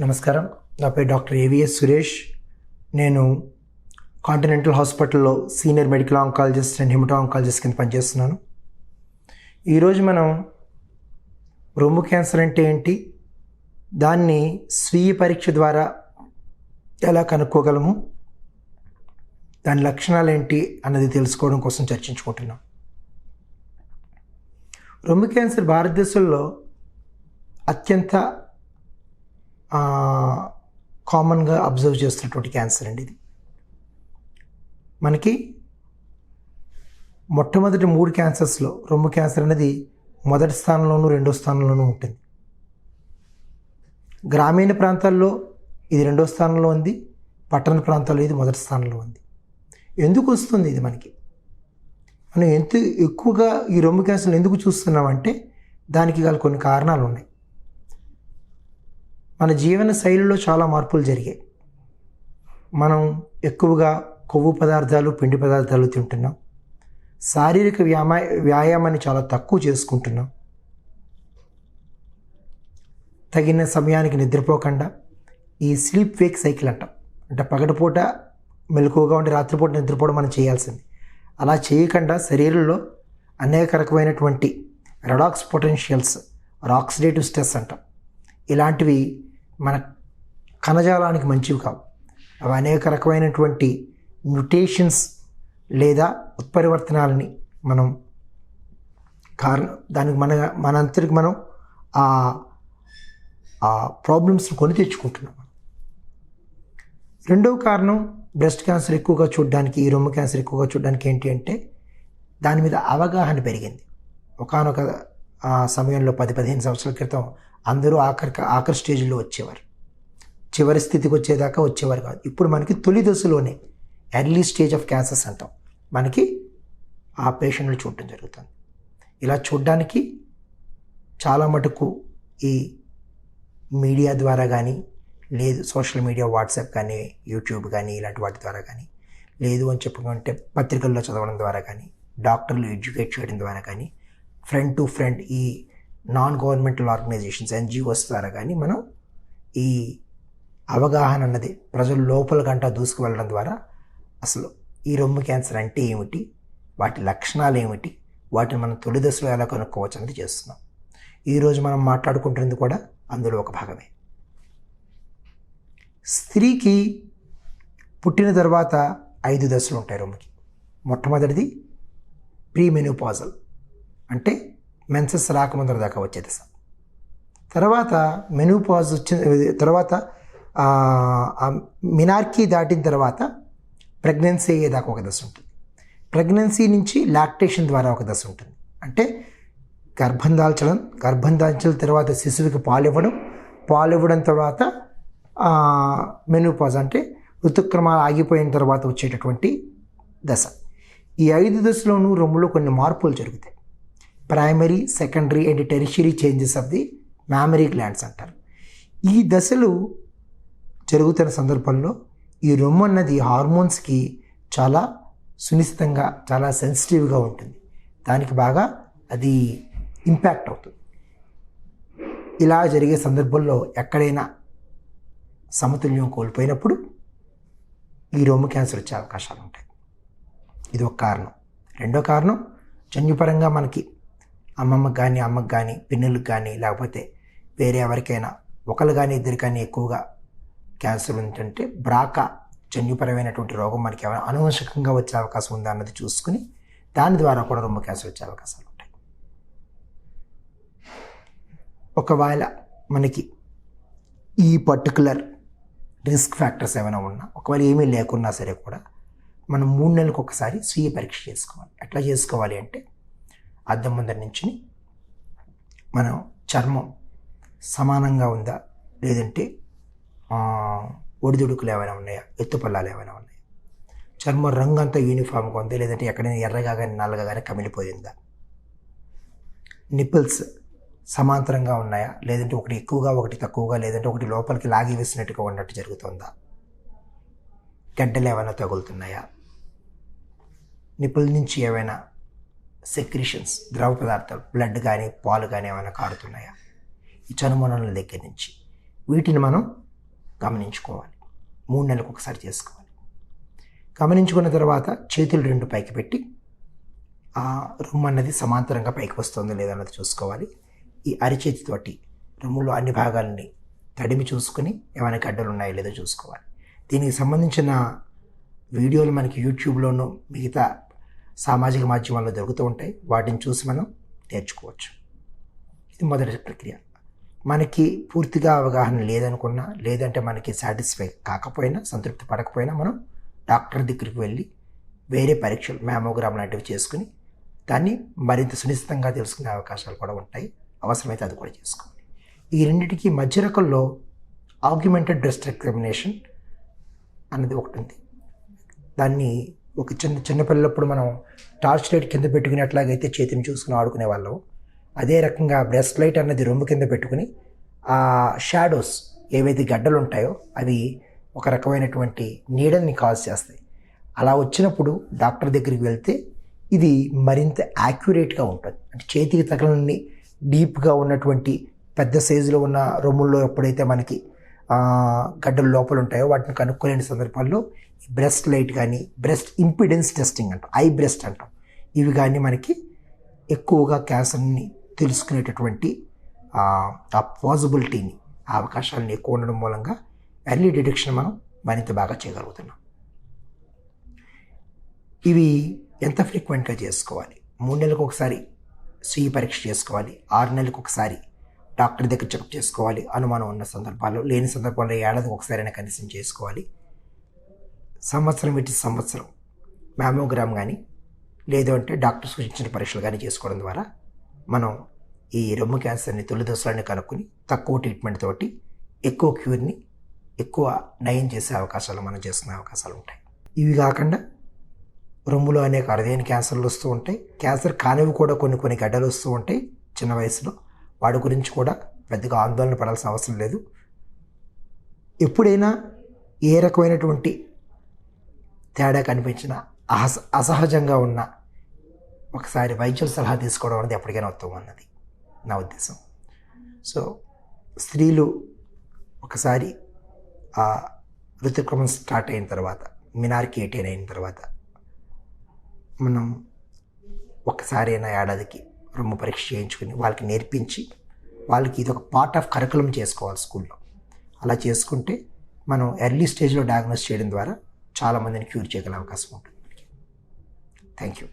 నమస్కారం. నా పేరు డాక్టర్ ఏవిఎస్ సురేష్. నేను కాంటినెంటల్ హాస్పిటల్లో senior medical oncologist and hemato oncologist కింద పనిచేస్తున్నాను. ఈరోజు మనం రొమ్ము క్యాన్సర్ అంటే ఏంటి? దాన్ని స్వీయ పరీక్ష ద్వారా ఎలా కనుక్కోగలము? దాని లక్షణాలు ఏంటి అన్నది తెలుసుకోవడం కోసం చర్చించుకుంటున్నాం. రొమ్ము క్యాన్సర్ భారతదేశంలో అత్యంత కామన్గా అబ్జర్వ్ చేస్తున్నటువంటి క్యాన్సర్ అండి ఇది. మనకి మొట్టమొదటి మూడు క్యాన్సర్స్లో రొమ్ము క్యాన్సర్ అనేది మొదటి స్థానంలోనూ రెండో స్థానంలోనూ ఉంటుంది. గ్రామీణ ప్రాంతాల్లో ఇది రెండో స్థానంలో ఉంది పట్టణ ప్రాంతాల్లో ఇది మొదటి స్థానంలో ఉంది. ఎందుకు వస్తుంది ఇది మనకి? మనం ఎంత ఎక్కువగా ఈ రొమ్ము క్యాన్సర్ ఎందుకు చూస్తున్నామంటే దానికి గల కొన్ని కారణాలు ఉన్నాయి మన జీవన శైలిలో చాలా మార్పులు జరిగాయి. మనం ఎక్కువగా కొవ్వు పదార్థాలు పిండి పదార్థాలు తింటున్నాం. శారీరక వ్యామా వ్యాయామాన్ని చాలా తక్కువ చేసుకుంటున్నాం. తగిన సమయానికి నిద్రపోకుండా ఈ స్లీప్ వేక్ సైకిల్ అంటాం. అంటే పగటిపూట మెలకువగా ఉండి రాత్రిపూట నిద్రపోవడం మనం చేయాల్సింది. అలా చేయకుండా శరీరంలో అనేక రకమైనటువంటి రెడాక్స్ పొటెన్షియల్స్ ఆక్సిడేటివ్ స్ట్రెస్ అంటాం. ఇలాంటివి మన కణజాలానికి మంచివి కావు. అవి అనేక రకమైనటువంటి మ్యుటేషన్స్ లేదా ఉత్పరివర్తనాలని మనం కారణం దానికి మన మనంతరికి మనం ఆ ఆ ప్రాబ్లమ్స్ని కొని తెచ్చుకుంటున్నాం. రెండవ కారణం బ్రెస్ట్ క్యాన్సర్ ఎక్కువగా చూడడానికి ఈ రొమ్ము క్యాన్సర్ ఎక్కువగా చూడడానికి ఏంటి అంటే దాని మీద అవగాహన పెరిగింది. ఒకనొక ఆ సమయంలో పది పదిహేను సంవత్సరాల క్రితం అందరూ ఆఖరి ఆఖరి స్టేజ్లో వచ్చేవారు. చివరి స్థితికి వచ్చేదాకా వచ్చేవారు కాదు. ఇప్పుడు మనకి తొలి దశలోనే ఎర్లీ స్టేజ్ ఆఫ్ క్యాన్సర్స్ అంటాం. మనకి ఆ పేషెంట్లు చూడటం జరుగుతుంది. ఇలా చూడడానికి చాలా మటుకు ఈ మీడియా ద్వారా కానీ లేదు సోషల్ మీడియా వాట్సాప్ కానీ యూట్యూబ్ కానీ ఇలాంటి వాటి ద్వారా కానీ లేదు అని చెప్పుకుంటే పత్రికల్లో చదవడం ద్వారా కానీ డాక్టర్లు ఎడ్యుకేట్ చేయడం ద్వారా కానీ ఫ్రెండ్ టు ఫ్రెండ్ ఈ నాన్ గవర్నమెంటల్ ఆర్గనైజేషన్స్ ఎన్జిఓస్ ద్వారా కానీ మనం ఈ అవగాహన అన్నది ప్రజల లోపల గంట దూసుకు వెళ్ళడం ద్వారా అసలు ఈ రొమ్ము క్యాన్సర్ అంటే ఏమిటి? వాటి లక్షణాలు ఏమిటి? వాటిని మనం తొలి దశలో ఎలా కనుక్కోవచ్చు అనేది చేస్తున్నాం. ఈరోజు మనం మాట్లాడుకుంటున్నది కూడా అందులో ఒక భాగమే. స్త్రీకి పుట్టిన తర్వాత ఐదు దశలు ఉంటాయి రొమ్ముకి. మొట్టమొదటిది ప్రీ మెనోపాజల్ అంటే మెన్సెస్ రాకముందర దాకా వచ్చే దశ తర్వాత మెనూపాజ్ వచ్చిన తర్వాత మినార్కీ దాటిన తర్వాత ప్రెగ్నెన్సీ అయ్యేదాకా ఒక దశ ఉంటుంది. ప్రెగ్నెన్సీ నుంచి లాక్టేషన్ ద్వారా ఒక దశ ఉంటుంది. అంటే గర్భం దాల్చడం గర్భం దాల్చిన తర్వాత శిశువుకి పాలు ఇవ్వడం పాలు ఇవ్వడం తర్వాత మెనూపాజ్ అంటే ఋతుక్రమాలు ఆగిపోయిన తర్వాత వచ్చేటటువంటి దశ. ఈ ఐదు దశలోనూ రొమ్ములో కొన్ని మార్పులు జరుగుతాయి. Primary secondary and tertiary changes of the mammary glands అంటారు. ఈ దశలు జరుగుతున్న సందర్భంలో ఈ రొమ్ము అన్నది హార్మోన్స్కి చాలా సునిశ్చితంగా చాలా సెన్సిటివ్గా ఉంటుంది. దానికి బాగా అది ఇంపాక్ట్ అవుతుంది. ఇలా జరిగే సందర్భంలో ఎక్కడైనా సమతుల్యం కోల్పోయినప్పుడు ఈ రొమ్ము క్యాన్సర్ వచ్చే అవకాశాలు ఉంటాయి. ఇది ఒక కారణం. రెండో కారణం జన్యుపరంగా మనకి అమ్మమ్మకి కానీ అమ్మకి కానీ పిన్నులకు కానీ లేకపోతే వేరే ఎవరికైనా ఒకరు కానీ ఇద్దరు కానీ ఎక్కువగా క్యాన్సర్ ఉంటుంటే బ్రాకా జన్యుపరమైనటువంటి రోగం మనకి ఏమైనా అనువంశకంగా వచ్చే అవకాశం ఉందా అన్నది చూసుకుని దాని ద్వారా కూడా రొమ్ము క్యాన్సర్ వచ్చే అవకాశాలు ఉంటాయి. ఒకవేళ మనకి ఈ పర్టికులర్ రిస్క్ ఫ్యాక్టర్స్ ఏమైనా ఉన్నా ఒకవేళ ఏమీ లేకున్నా సరే కూడా మనం మూడు నెలలకు ఒకసారి స్వీయ పరీక్ష చేసుకోవాలి. ఎట్లా చేసుకోవాలి అంటే అద్దం ముందర నుంచి మనం చర్మం సమానంగా ఉందా? లేదంటే ఒడిదుడుకులు ఏమైనా ఉన్నాయా? ఎత్తుపల్లాలు ఏమైనా ఉన్నాయా? చర్మం రంగు అంతా యూనిఫామ్గా ఉంది? లేదంటే ఎక్కడైనా ఎర్రగా కానీ నల్లగా కానీ కమిలిపోయిందా? నిప్పుల్స్ సమాంతరంగా ఉన్నాయా? లేదంటే ఒకటి ఎక్కువగా ఒకటి తక్కువగా లేదంటే ఒకటి లోపలికి లాగి వేసినట్టుగా ఉన్నట్టు జరుగుతుందా? గడ్డలు ఏమైనా తగులుతున్నాయా? నిప్పుల నుంచి ఏమైనా సెక్రిషన్స్ ద్రవ పదార్థాలు బ్లడ్ కానీ పాలు కానీ ఏమైనా కారుతున్నాయా? ఈ చనుమొనల దగ్గర నుంచి. వీటిని మనం గమనించుకోవాలి. మూడు నెలలకు ఒకసారి చేసుకోవాలి. గమనించుకున్న తర్వాత చేతులు రెండు పైకి పెట్టి ఆ రుమ్ అన్నది సమాంతరంగా పైకి వస్తుందో లేదన్నది చూసుకోవాలి. ఈ అరిచేతితోటి రొమ్ములో అన్ని భాగాలని తడిమి చూసుకుని ఏమైనా గడ్డలు ఉన్నాయో లేదో చూసుకోవాలి. దీనికి సంబంధించిన వీడియోలు మనకి యూట్యూబ్లోనూ మిగతా సామాజిక మాధ్యమాల్లో దొరుకుతూ ఉంటాయి. వాటిని చూసి మనం నేర్చుకోవచ్చు. ఇది మొదటి ప్రక్రియ. మనకి పూర్తిగా అవగాహన లేదనుకున్నా లేదంటే మనకి సాటిస్ఫై కాకపోయినా సంతృప్తి పడకపోయినా మనం డాక్టర్ దగ్గరికి వెళ్ళి వేరే పరీక్షలు మ్యామోగ్రామ్ లాంటివి చేసుకుని దాన్ని మరింత సునిశ్చితంగా తెలుసుకునే అవకాశాలు కూడా ఉంటాయి. అవసరమైతే అది కూడా చేసుకోవాలి. ఈ రెండింటికి మధ్య రకంలో ఆగ్యుమెంటెడ్ బ్రెస్ట్ ఎగ్జామినేషన్ అన్నది ఒకటి ఉంది. దాన్ని ఒక చిన్న చిన్నపిల్లప్పుడు మనం టార్చ్ లైట్ కింద పెట్టుకునేట్లాగైతే చేతిని చూసుకుని ఆడుకునే వాళ్ళం. అదే రకంగా బ్రెస్ట్ లైట్ అన్నది రొమ్ము కింద పెట్టుకుని ఆ షాడోస్ ఏవైతే గడ్డలు ఉంటాయో అవి ఒక రకమైనటువంటి నీడల్ని కాజ్ చేస్తాయి. అలా వచ్చినప్పుడు డాక్టర్ దగ్గరికి వెళ్తే ఇది మరింత యాక్యురేట్గా ఉంటుంది. అంటే చేతికి తగలని డీప్గా ఉన్నటువంటి పెద్ద సైజులో ఉన్న రొమ్ముల్లో ఎప్పుడైతే మనకి గడ్డలు లోపల ఉంటాయో వాటిని కనుక్కోలేని సందర్భాల్లో బ్రెస్ట్ లైట్ కానీ బ్రెస్ట్ ఇంపిడెన్స్ టెస్టింగ్ అంటాం. ఐ బ్రెస్ట్ అంటాం. ఇవి కానీ మనకి ఎక్కువగా క్యాన్సర్ని తెలుసుకునేటటువంటి ఆ పాజిబిలిటీని అవకాశాలని ఆ అవకాశాలను ఎక్కువ ఉండడం మూలంగా ఎర్లీ డిటెక్షన్ మనం మరింత బాగా చేయగలుగుతున్నాం. ఇవి ఎంత ఫ్రీక్వెంట్గా చేసుకోవాలి? మూడు నెలలకు ఒకసారి స్వీయ పరీక్ష చేసుకోవాలి. ఆరు నెలలకు ఒకసారి డాక్టర్ దగ్గర చెక్ చేసుకోవాలి. అనుమానం ఉన్న సందర్భాల్లో లేని సందర్భాల్లో ఏడాది ఒకసారైనా కనీసం చేసుకోవాలి. సంవత్సరం పెట్టి సంవత్సరం మ్యామోగ్రామ్ కానీ లేదు అంటే డాక్టర్ సూచించిన పరీక్షలు కానీ చేసుకోవడం ద్వారా మనం ఈ రొమ్ము క్యాన్సర్ని తొలి దశలోనే కనుక్కొని తక్కువ ట్రీట్మెంట్ తోటి ఎక్కువ క్యూర్ని ఎక్కువ నయం చేసే అవకాశాలు మనం చేసుకునే అవకాశాలు ఉంటాయి. ఇవి కాకుండా రొమ్ములో అనేక అరుదైన క్యాన్సర్లు వస్తూ ఉంటాయి. క్యాన్సర్ కానివి కూడా కొన్ని కొన్ని గడ్డలు వస్తూ ఉంటాయి. చిన్న వయసులో వాడి గురించి కూడా పెద్దగా ఆందోళన పడాల్సిన అవసరం లేదు. ఎప్పుడైనా ఏ రకమైనటువంటి తేడా కనిపించిన అహస అసహజంగా ఉన్న ఒకసారి వైద్యుల సలహా తీసుకోవడం అనేది ఎప్పటికైనా ఉత్తమం అన్నది నా ఉద్దేశం. సో స్త్రీలు ఒకసారి ఆ ఋతుక్రమం స్టార్ట్ అయిన తర్వాత మినార్కి ఎయిటీన్ అయిన తర్వాత మనం ఒకసారి అయినా ఏడాదికి రొమ్ము పరీక్ష చేయించుకుని వాళ్ళకి నేర్పించి వాళ్ళకి ఇది ఒక పార్ట్ ఆఫ్ కరికులం చేసుకోవాలి స్కూల్లో. అలా చేసుకుంటే మనం ఎర్లీ స్టేజ్లో డయాగ్నోస్ చేయడం ద్వారా చాలామందిని క్యూర్ చేయగల అవకాశం ఉంటుంది. Thank you